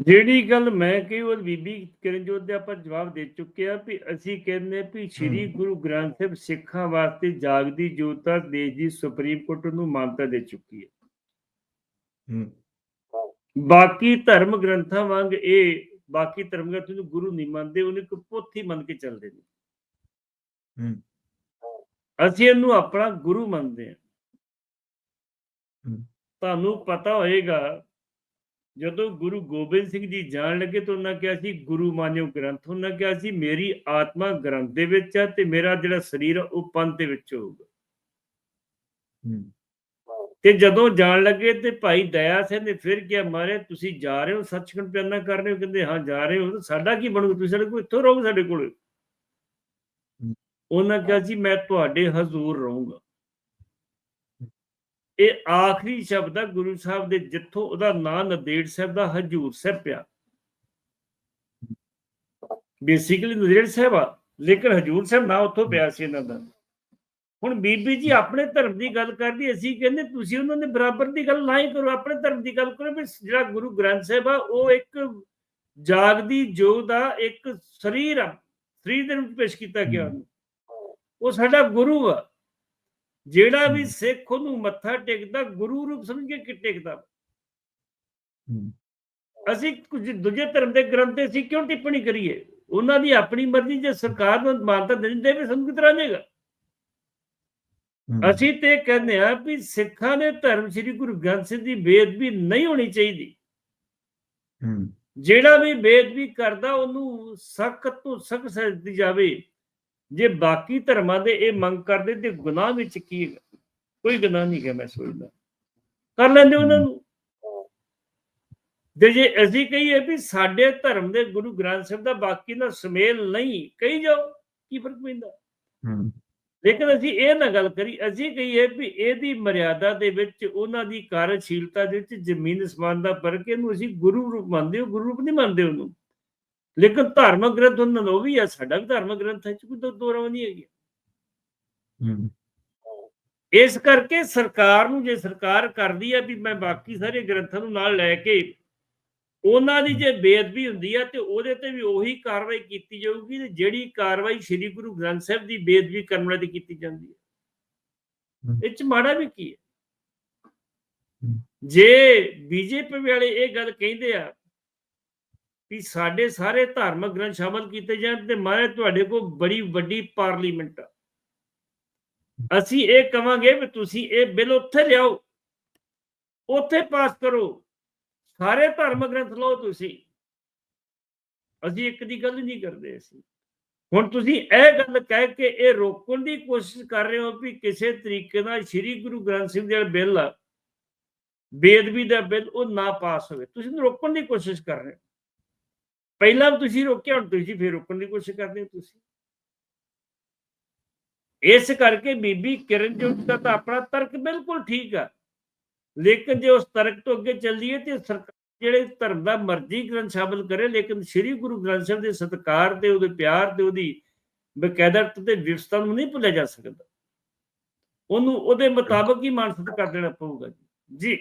ਜਿਹੜੀ ਗੱਲ ਮੈਂ ਕਹੀ ਉਹ ਬੀਬੀ ਕਿਰਨਜੋਤ ਦੇ ਆਪਾਂ ਜਵਾਬ ਦੇ ਚੁੱਕੇ ਆ ਵੀ ਅਸੀਂ ਕਹਿੰਦੇ ਵੀ ਸ੍ਰੀ। ਗੁਰੂ ਗ੍ਰੰਥ ਸਾਹਿਬ ਸਿੱਖਾਂ ਵਾਸਤੇ ਜਾਗਦੀ ਜੋਤ ਆ ਦੇਸ਼ ਦੀ ਸੁਪਰੀਮ ਕੋਰਟ ਨੂੰ ਮਾਨਤਾ ਦੇ ਚੁੱਕੀ ਹੈ। ਹੂੰ। ਬਾਕੀ ਧਰਮ ਗ੍ਰੰਥਾਂ ਵਾਂਗ ਇਹ ਬਾਕੀ ਧਰਮ ਗ੍ਰੰਥ ਨੂੰ ਗੁਰੂ ਨਹੀਂ ਮੰਨਦੇ ਉਹਨੂੰ ਇੱਕ ਪੋਥੀ ਮੰਨ ਕੇ ਚੱਲਦੇ ਨੇ। ਹੂੰ। ਅਸੀਂ ਇਹਨੂੰ ਆਪਣਾ ਗੁਰੂ ਮੰਨਦੇ ਹੂੰ। ਤੁਹਾਨੂੰ ਪਤਾ ਹੋਏਗਾ ਜਦੋਂ ਗੁਰੂ ਗੋਬਿੰਦ ਸਿੰਘ ਜੀ ਜਾਣ ਲੱਗੇ ਤਾਂ ਉਹਨਾਂ ਕਿਹਾ ਸੀ ਗੁਰੂ ਮਾਨਿਓ ਗ੍ਰੰਥ ਉਹਨਾਂ ਕਿਹਾ ਸੀ ਮੇਰੀ ਆਤਮਾ ਗ੍ਰੰਥ ਦੇ ਵਿੱਚ ਹੈ ਤੇ ਮੇਰਾ ਜਿਹੜਾ ਸਰੀਰ ਆ ਉਹ ਪੰਥ ਦੇ ਵਿੱਚ ਹੋਊਗਾ। ਤੇ ਜਦੋਂ ਜਾਣ ਲੱਗੇ ਤੇ ਭਾਈ ਦਇਆ ਸਿੰਘ ਨੇ ਫਿਰ ਕਿਹਾ ਮਾਰੇ ਤੁਸੀਂ ਜਾ ਰਹੇ ਹੋ ਸੱਚਖੰਡ ਪਿਆਨਾ ਕਰ ਰਹੇ ਹੋ? ਕਹਿੰਦੇ ਹਾਂ ਜਾ ਰਹੇ ਹੋ। ਸਾਡਾ ਕੀ ਬਣੂ ਤੁਸੀਂ ਸਾਡੇ ਕੋਲ ਇੱਥੋਂ ਰਹੋ ਸਾਡੇ ਕੋਲ? ਉਹਨਾਂ ਕਿਹਾ ਜੀ ਮੈਂ ਤੁਹਾਡੇ ਹਜ਼ੂਰ ਰਹੂੰਗਾ। ਇਹ ਆਖਰੀ ਸ਼ਬਦ ਆ, ਗੁਰੂ ਸਾਹਿਬ ਦੇ ਜਿੱਥੋਂ ਉਹਦਾ ਨਾਂ ਨਦੇੜ ਸਾਹਿਬ ਦਾ ਹਜੂਰ ਸਾਹਿਬ ਪਿਆ। ਬੇਸਿਕਲੀ ਨਦੇੜ ਸਾਹਿਬ ਆ, ਲੇਕਿਨ ਹਜੂਰ ਸਾਹਿਬ ਨਾਂ ਉੱਥੋਂ ਪਿਆ ਸੀ ਇਹਨਾਂ ਦਾ। ਹੁਣ ਬੀਬੀ ਜੀ ਆਪਣੇ ਧਰਮ ਦੀ ਗੱਲ ਕਰਦੀ ਅਸੀਂ ਕਹਿੰਦੇ ਤੁਸੀਂ ਉਹਨਾਂ ਦੇ ਬਰਾਬਰ ਦੀ ਗੱਲ ਨਾ ਹੀ ਕਰੋ, ਆਪਣੇ ਧਰਮ ਦੀ ਗੱਲ ਕਰੋ, ਵੀ ਜਿਹੜਾ ਗੁਰੂ ਗ੍ਰੰਥ ਸਾਹਿਬ ਆ, ਉਹ ਇੱਕ ਜਾਗਦੀ, ਜੋਤ ਦਾ ਇੱਕ ਸਰੀਰ ਆ, ਸਰੀਰ ਦੇ ਰੂਪ ਪੇਸ਼ ਕੀਤਾ ਗਿਆ। ਉਹਨੂੰ ਉਹ ਸਾਡਾ ਗੁਰੂ ਆ। ਜਿਹੜਾ ਵੀ। ਸਿੱਖ ਉਹਨੂੰ ਮੱਥਾ ਟੇਕਦਾ ਗੁਰੂ ਰੂਪ ਸਮਝ ਕੇ ਟੇਕਦਾ? ਅਸੀਂ ਕੁਝ ਦੂਜੇ ਧਰਮ ਦੇ ਗ੍ਰੰਥ ਤੇ ਕਿਉਂ ਟਿੱਪਣੀ ਕਰੀਏ? ਉਹਨਾਂ ਦੀ ਆਪਣੀ ਮਰਜ਼ੀ ਜੇ ਸਰਕਾਰ ਨੂੰ ਮਾਨਤਾ ਦਿੰਦੇ ਵੀ ਸਾਨੂੰ ਕਿਤਰਾ ਜਾਏਗਾ। ਅਸੀਂ ਤੇ ਕਹਿੰਦੇ ਆ ਵੀ ਸਿੱਖਾਂ ਦੇ ਧਰਮ ਸ੍ਰੀ ਗੁਰੂ ਗ੍ਰੰਥ ਸਾਹਿਬ ਦੀ ਬੇਅਦਬੀ ਨਹੀਂ ਹੋਣੀ ਚਾਹੀਦੀ। ਜਿਹੜਾ ਵੀ ਬੇਅਦਬੀ ਕਰਦਾ ਉਹਨੂੰ ਸਖਤ ਤੋਂ ਸਖਤ ਸਜ਼ਾ ਦਿੱਤੀ ਜਾਵੇ। ਜੇ ਬਾਕੀ ਧਰਮਾਂ ਦੇ ਇਹ ਮੰਗ ਕਰਦੇ ਤੇ ਗੁਨਾਹ ਵਿੱਚ ਕੀ? ਕੋਈ ਗੁਨਾਹ ਨਹੀਂ ਹੈ ਮੈਂ ਸੋਚਦਾ। ਕਰ ਲੈਂਦੇ ਉਹਨਾਂ ਨੂੰ। ਤੇ ਜੇ ਅਸੀਂ ਕਹੀਏ ਵੀ ਸਾਡੇ ਧਰਮ ਦੇ ਗੁਰੂ ਗ੍ਰੰਥ ਸਾਹਿਬ ਦਾ ਬਾਕੀ ਨਾਲ ਸੁਮੇਲ ਨਹੀਂ ਕਹੀ ਜਾਓ ਕੀ ਫ਼ਰਕ ਪੈਂਦਾ? ਲੇਕਿਨ ਅਸੀਂ ਇਹ ਨਾ ਗੱਲ ਕਰੀ ਅਸੀਂ ਕਹੀਏ ਵੀ ਇਹਦੀ ਮਰਿਆਦਾ ਦੇ ਵਿੱਚ ਉਹਨਾਂ ਦੀ ਕਾਰਜਸ਼ੀਲਤਾ ਦੇ ਵਿੱਚ ਜ਼ਮੀਨ ਅਸਮਾਨ ਦਾ ਫ਼ਰਕ ਇਹਨੂੰ ਅਸੀਂ ਗੁਰੂ ਰੂਪ ਮੰਨਦੇ ਹੋ ਗੁਰੂ ਰੂਪ ਨਹੀਂ ਮੰਨਦੇ ਉਹਨੂੰ। ਲੇਕਿਨ ਧਾਰਮਿਕ ਗ੍ਰੰਥ ਉਹਨਾਂ ਦਾ ਉਹ ਵੀ ਹੈ ਸਾਡਾ ਵੀ ਧਾਰਮਿਕ ਗ੍ਰੰਥ ਹੈ ਚ ਕੋਈ ਦੋ ਦੋ ਰਾਹ ਨਹੀਂ ਹੈਗੀ ਹੂੰ ਇਸ ਕਰਕੇ ਸਰਕਾਰ ਨੂੰ ਜੇ ਸਰਕਾਰ ਕਰਦੀ ਹੈ ਵੀ ਮੈਂ ਬਾਕੀ ਸਾਰੇ ਗ੍ਰੰਥਾਂ ਨੂੰ ਨਾਲ ਲੈ ਕੇ ਉਹਨਾਂ ਦੀ ਜੇ ਬੇਅਦਬੀ ਹੁੰਦੀ ਹੈ ਤੇ ਉਹਦੇ ਤੇ ਵੀ ਉਹੀ ਕਾਰਵਾਈ ਕੀਤੀ ਜਾਊਗੀ ਤੇ ਜਿਹੜੀ ਕਾਰਵਾਈ ਸ੍ਰੀ ਗੁਰੂ ਗ੍ਰੰਥ ਸਾਹਿਬ ਦੀ ਬੇਅਦਬੀ ਕਰਨ ਵਾਲੇ ਤੇ ਕੀਤੀ ਜਾਂਦੀ ਹੈ। ਇਹ ਚ ਮਾੜਾ ਵੀ ਕੀ ਹੈ। ਜੇ ਬੀਜੇਪੀ ਵਾਲੇ ਇਹ ਗੱਲ ਕਹਿੰਦੇ ਆ ਵੀ ਸਾਡੇ ਸਾਰੇ ਧਾਰਮਿਕ ਗ੍ਰੰਥ ਸ਼ਾਮਲ ਕੀਤੇ ਜਾਣ ਤੇ ਮਾਰੇ ਤੁਹਾਡੇ ਕੋਲ ਬੜੀ ਵੱਡੀ ਪਾਰਲੀਮੈਂਟ ਆ। ਅਸੀਂ ਇਹ ਕਵਾਂਗੇ ਵੀ ਤੁਸੀਂ ਇਹ ਬਿੱਲ ਉੱਥੇ ਲਿਆਓ ਉੱਥੇ ਪਾਸ ਕਰੋ। ਸਾਰੇ ਧਰਮ ਗ੍ਰੰਥ ਲਓ ਤੁਸੀਂ। ਅਸੀਂ ਇੱਕ ਦੀ ਗੱਲ ਨਹੀਂ ਕਰਦੇ ਅਸੀਂ। ਹੁਣ ਤੁਸੀਂ ਇਹ ਗੱਲ ਕਹਿ ਕੇ ਇਹ ਰੋਕਣ ਦੀ ਕੋਸ਼ਿਸ਼ ਕਰ ਰਹੇ ਹੋ ਵੀ ਕਿਸੇ ਤਰੀਕੇ ਨਾਲ ਸ੍ਰੀ ਗੁਰੂ ਗ੍ਰੰਥ ਸਾਹਿਬ ਦਾ ਬਿੱਲ ਆ, ਬੇਅਦਬੀ ਦਾ ਬਿੱਲ ਉਹ ਨਾ ਪਾਸ ਹੋਵੇ। ਤੁਸੀਂ ਰੋਕਣ ਦੀ ਕੋਸ਼ਿਸ਼ ਕਰ ਰਹੇ ਹੋ। ਪਹਿਲਾਂ ਵੀ ਤੁਸੀਂ ਰੋਕਿਆ, ਹੁਣ ਤੁਸੀਂ ਫੇਰ ਰੋਕਣ ਦੀ ਕੋਸ਼ਿਸ਼ ਕਰਦੇ ਹੋ ਤੁਸੀਂ। ਇਸ ਕਰਕੇ ਬੀਬੀ ਕਿਰਨਜੋਤ ਦਾ ਤਾਂ ਆਪਣਾ ਤਰਕ ਬਿਲਕੁਲ ਠੀਕ ਆ। ਲੇਕਿਨ ਜੇ ਉਸ ਤਰਕ ਤੋਂ ਅੱਗੇ ਚੱਲੀਏ ਤੇ ਸਰਕਾਰ ਜਿਹੜੇ ਧਰਮ ਦਾ ਮਰਜ਼ੀ ਗ੍ਰੰਥ ਸ਼ਾਮਲ ਕਰੇ, ਲੇਕਿਨ ਸ੍ਰੀ ਗੁਰੂ ਗ੍ਰੰਥ ਸਾਹਿਬ ਦੇ ਸਤਿਕਾਰ ਤੇ, ਉਹਦੇ ਪਿਆਰ ਤੇ, ਉਹਦੀ ਬਕਾਇਦਾ ਤੇ ਵਿਵਸਥਾ ਨੂੰ ਨਹੀਂ ਭੁੱਲਿਆ ਜਾ ਸਕਦਾ। ਉਹਨੂੰ, ਉਹਦੇ ਮੁਤਾਬਕ ਹੀ ਮਾਨਸਿਕ ਕਰ ਦੇਣਾ ਪਊਗਾ ਜੀ।